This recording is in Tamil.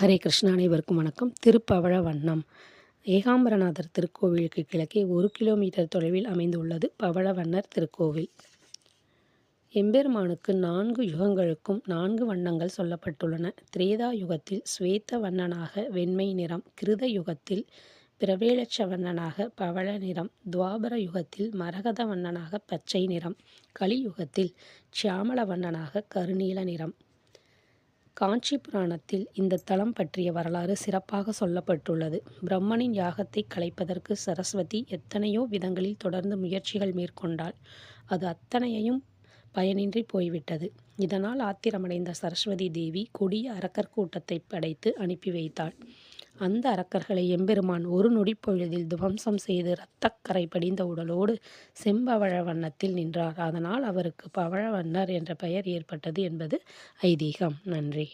ஹரே கிருஷ்ணா அனைவருக்கும் வணக்கம். திருப்பவழ வண்ணம். ஏகாம்பரநாதர் திருக்கோவிலுக்கு கிழக்கே ஒரு கிலோமீட்டர் தொலைவில் அமைந்துள்ளது பவழவண்ணர் திருக்கோவில். எம்பெருமானுக்கு நான்கு யுகங்களுக்கும் நான்கு வண்ணங்கள் சொல்லப்பட்டுள்ளன. திரேதா யுகத்தில் ஸ்வேத வண்ணனாக வெண்மை நிறம் கிருத யுகத்தில் பிரவேலட்ச வண்ணனாக பவள நிறம் துவாபர யுகத்தில் மரகத வண்ணனாக பச்சை நிறம் கலியுகத்தில் சியாமல வண்ணனாக கருநீல நிறம். காஞ்சி புராணத்தில் இந்த தலம் பற்றிய வரலாறு சிறப்பாக சொல்லப்பட்டுள்ளது. பிரம்மனின் யாகத்தை கலைப்பதற்கு சரஸ்வதி எத்தனையோ விதங்களில் தொடர்ந்து முயற்சிகள் மேற்கொண்டாள். அது அத்தனையையும் பயனின்றி போய்விட்டது. இதனால் ஆத்திரமடைந்த சரஸ்வதி தேவி கொடிய அரக்கர் கூட்டத்தை படைத்து அனுப்பி வைத்தாள். அந்த அரக்கர்களை எம்பெருமான் ஒரு நொடிப்பொழுதில் துவம்சம் செய்து இரத்தக்கரை படிந்த உடலோடு செம்பவழ வண்ணத்தில் நின்றார். அதனால் அவருக்கு பவழவண்ணர் என்ற பெயர் ஏற்பட்டது என்பது ஐதீகம். நன்றி.